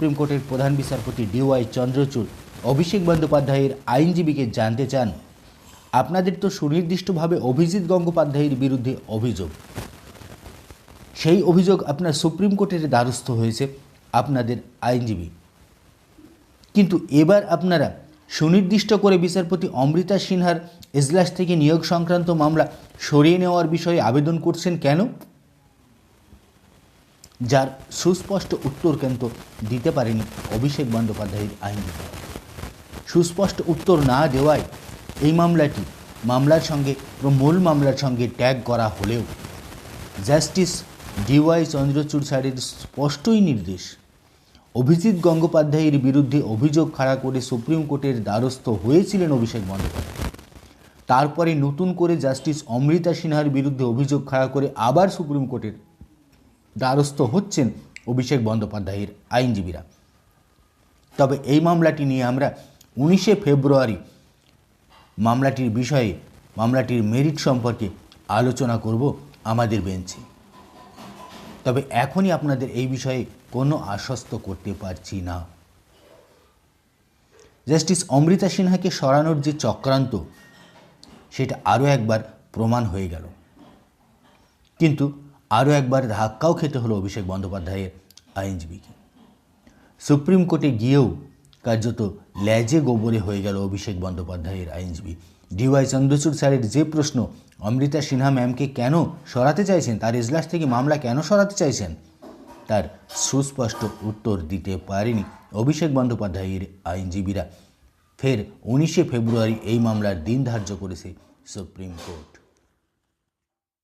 Supreme কোর্টের প্রধান বিচারপতি ডিওয়াই চন্দ্রচূড়, অভিষেক বন্দ্যোপাধ্যায়ের আইনজীবীকে জানতে চান। আপনাদের তো সুনির্দিষ্টভাবে অভিজিৎ গঙ্গোপাধ্যায়ের বিরুদ্ধে অভিযোগ। সেই অভিযোগ আপনার সুপ্রিম কোর্টের দ্বারস্থ হয়েছে আপনাদের আইনজীবী। কিন্তু এবার আপনারা সুনির্দিষ্ট করে বিচারপতি অমৃতা সিনহার এজলাস থেকে নিয়োগ সংক্রান্ত মামলা সরিয়ে নেওয়ার বিষয়ে আবেদন করছেন কেন? যার সুস্পষ্ট উত্তর কিন্তু দিতে পারেনি অভিষেক বন্দ্যোপাধ্যায়ের আইনজীবী। সুস্পষ্ট উত্তর না দেওয়ায় এই মামলাটি মামলার সঙ্গে মূল মামলার সঙ্গে ট্যাগ করা হলেও জাস্টিস ডিওয়াই চন্দ্রচূড় স্যারের স্পষ্টই নির্দেশ, অভিজিৎ গঙ্গোপাধ্যায়ের বিরুদ্ধে অভিযোগ খাড়া করে সুপ্রিম কোর্টের দ্বারস্থ হয়েছিলেন অভিষেক বন্দ্যোপাধ্যায়। তারপরে নতুন করে জাস্টিস অমৃতা সিনহার বিরুদ্ধে অভিযোগ খাড়া করে আবার সুপ্রিম কোর্টের দ্বারস্থ হচ্ছেন অভিষেক বন্দ্যোপাধ্যায়ের আইনজীবীরা। তবে এই মামলাটি নিয়ে আমরা উনিশে ফেব্রুয়ারি মামলাটির বিষয়ে, মামলাটির মেরিট সম্পর্কে আলোচনা করব আমাদের বেঞ্চে। তবে এখনই আপনাদের এই বিষয়ে কোনো আশ্বস্ত করতে পারছি না। জাস্টিস অমৃতা সিনহাকে সরানোর যে চক্রান্ত, সেটা আরও একবার প্রমাণ হয়ে গেল। কিন্তু আরও একবার ধাক্কাও খেতে হলো অভিষেক বন্দ্যোপাধ্যায়ের আইনজীবীকে। সুপ্রিম কোর্টে গিয়েও কার্যত ল্যাজে গোবরে হয়ে গেল অভিষেক বন্দ্যোপাধ্যায়ের আইনজীবী। ডিওয়াই চন্দ্রচূড় স্যারের যে প্রশ্ন, অমৃতা সিনহা ম্যামকে কেন সরাতে চাইছেন, তার এজলাস থেকে মামলা কেন সরাতে চাইছেন, তার সুস্পষ্ট উত্তর দিতে পারেনি অভিষেক বন্দ্যোপাধ্যায়ের আইনজীবীরা। ফের উনিশে ফেব্রুয়ারি এই মামলার দিন ধার্য করেছে সুপ্রিম কোর্ট।